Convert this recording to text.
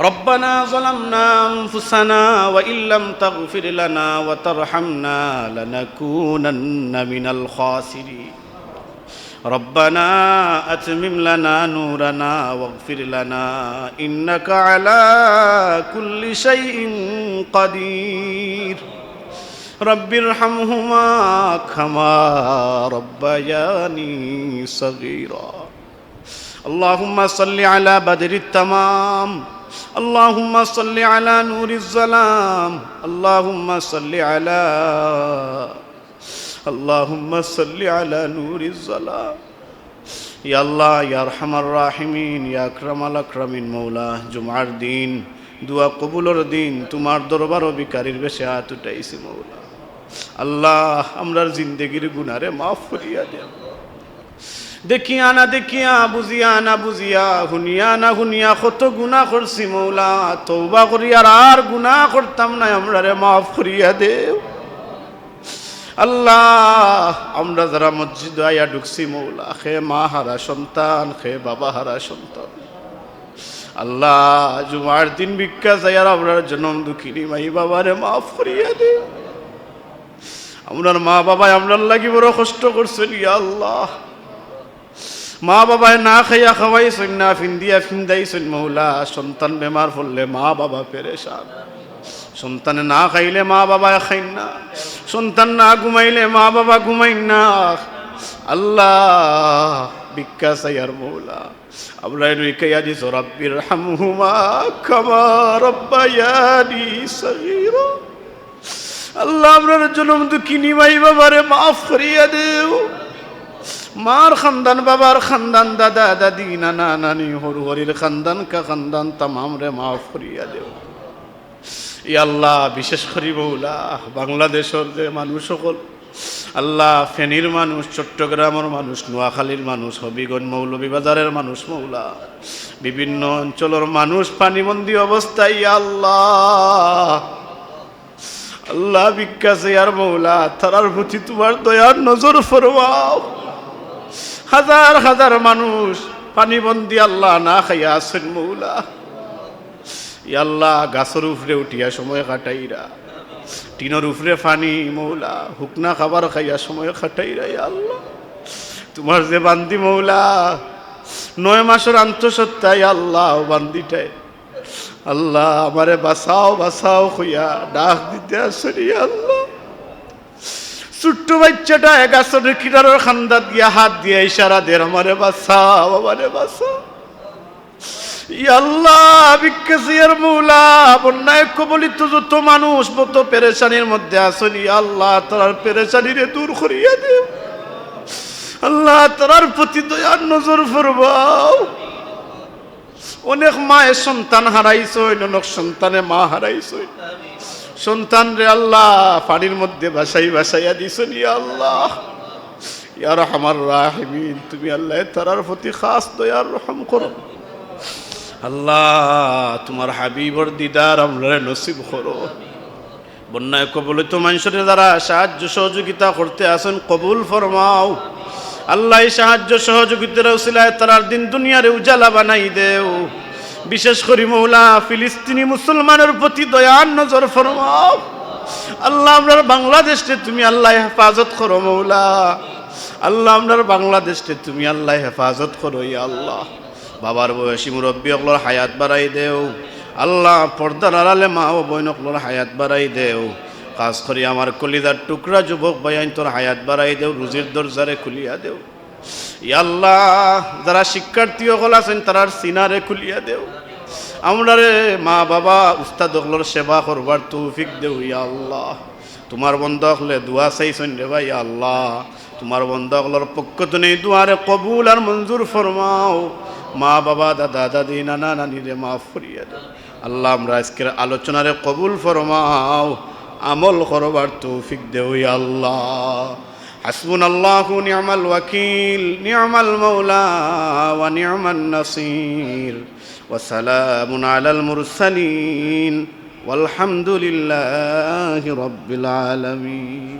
ربنا ظلمنا أنفسنا وإن لم تغفر لنا وترحمنا لنكونن من الخاسرين ربنا أتمم لنا نورنا واغفر لنا إنك على كل شيء قدير رب ارحمهما كما ربياني صغيرا اللهم صل على بدر التمام اللهم صل على نور الظلام اللهم صل على اللهم صل على نور الظلام يا الله يا ارحم الراحمين يا اكرم الاكرمين مولا জুমার দিন দোয়া কবুলের দিন তোমার দরবারও বিকারীর বেশে হাত উঠাইছি মৌলা আল্লাহ আমরার জিন্দগির গুনারে মাফ করিয়া দেব দেখিয়া না দেখিয়া, বুঝিয়া না বুঝিয়া, শুনিয়া না শুনিয়া, কত গুণা করছি মৌলা তৌবা করিয়ার আর গুণা করতাম না আমরারে মাফ করিয়া দেও। আল্লাহ, আমরা যারা মসজিদ আয়া ঢুকছি মৌলা, খে মা হারা সন্তান, খে বাবা হারা সন্তান। আল্লাহ, জুমার দিন ভিক্ষা যাইয়ার আপনার জন্ম দুঃখিনী মাই বাবারে মাফ করিয়া দে আপনার মা বাবা আপনার লাগি বড় কষ্ট করছেন, ইয়া আল্লাহ। মা বাবায় না খাইয়া খাওয়াইছেন না ফিন্দিয়া ফিন্দাইছেন মৌলা। সন্তান বেমার পড়লে মা বাবা পেরেশান। সন্তানে না খাইলে মা বাবা খাইন না। সন্তান না ঘুমাইলে মা বাবা ঘুমাইন না। আল্লাহ, ভিক্ষা সাইয়ার মৌলা। আমরা রুইকাইয়া দিস রব্বির হামহুমা, কামা রব্বায়ানি সগীরা। আল্লাহ, আপনার জন্ম দুঃখিনী ভাই বাবারে মাফ করিয়া দেও। মার খানদান, বাবার খানদান, দাদা, দাদি, নানা, নানি, হরু হরির খানদান, কা খানদান, তামাম রে মাফ করিয়া দেও। ই আল্লাহ, বিশেষ করি বৌলা বাংলাদেশের যে মানুষ সকল, আল্লাহ ফেনীর মানুষ, চট্টগ্রামের মানুষ, নোয়াখালীর মানুষ, হবিগঞ্জ মৌলভীবাজারের মানুষ মৌলা, বিভিন্ন অঞ্চলের মানুষ, পানিবন্দি অবস্থায় আল্লাহ। আল্লাহ বিকাশে আর মৌলা, তারার প্রতি তোমার দয়ার নজর ফরমাও। হাজার হাজার মানুষ পানিবন্দি আল্লাহ না খাইয়া আছেন মৌলা। আল্লাহ গাছের উপরে উঠিয়া সময় কাটাইরা। টিনের উপরে ফানি মৌলা হুকনা খাবার খাইয়া সময় কাটাইরা আল্লাহ। তোমার যে বান্দি মৌলা, নয় মাসের আন্তঃসত্ত্বাই আল্লাহ বান্দিটাই আল্লাহ আমারে বাসাও বাসাও হইয়া ডাক দিতে ইয়া আল্লাহ। ছোট্ট বাচ্চাটা এগাছরের কিনারের খান্দাত গিয়া হাত দিয়ে ইশারা দের আমারে বাসাও আমারে কবলিত যত মানুষ মতো পেরেশানির মধ্যে আসনি আল্লাহ তার পেরেশানিরে দূর করিয়া দেও। আল্লাহ তার প্রতি দয়ার নজর ফরবাও অনেক মায়ের সন্তান হারাইছই অনেক সন্তানে মা হারাইছই সন্তান রে আল্লাহ, পানির মধ্যে ভাসাই ভাসাইয়া দিছনি আল্লাহ। ইয়ার আমার রাহিমিন, তুমি আল্লাহ তারার প্রতি খাস দয়ার রহম করো। আল্লাহ, তোমার হাবিবর দিদার আমরা নসিব করো। বন্যায় কবল তো মানুষের দ্বারা সাহায্য সহযোগিতা করতে আসেন, কবুল ফরমাও। আল্লাহ সাহায্য সহযোগিতার উসিলায় তারার দিন দুনিয়ারে উজালা বানাই দেও। বিশেষ করি মৌলা, ফিলিস্তিনি মুসলমানের প্রতি দয়ার নজর ফরমাও। আল্লাহ আপনার বাংলাদেশে তুমি আল্লাহ হেফাজত করো মৌলা। আল্লাহ আপনার বাংলাদেশে তুমি আল্লাহ হেফাজত করো, ইয়া আল্লাহ। বাবার বয়সী মুরব্বী অকলর হায়াত বাড়াই দেও। আল্লাহ পর্দার আড়ালে মা ও বইন অকলর হায়াত বাড়াই দেও। কাজ করি আমার কলিদার টুকরা যুবক বয়াইন তোর হায়াত বাড়াই দেও, রুজির দরজারে খুলিয়া দেও। আল্লাহ, যারা শিক্ষার্থী অকল আছেন, তারার সিনারে খুলিয়া দেও। আমরা রে মা বাবা, উস্তাদ অকলর সেবা করবার তৌফিক দেও, ইয়া আল্লাহ। তোমার বন্ধ হলে দোয়া চাইছেন রে ভাই আল্লাহ। তোমার বন্ধ হকলর পক্ষ তো নেই, দুয়ারে কবুল আর মঞ্জুর ফরমাও। মা বাবা, দাদা, দাদি, নানা, নানিরে মা করিয়া দাও। আল্লাহ, আমরা আজকের আলোচনারে কবুল ফরমাও, আমল করবার তৌফিক দেও, ইয়া আল্লাহ। حسبنا الله نعم الوكيل نعم المولى ونعم النصير وسلام على المرسلين والحمد لله رب العالمين.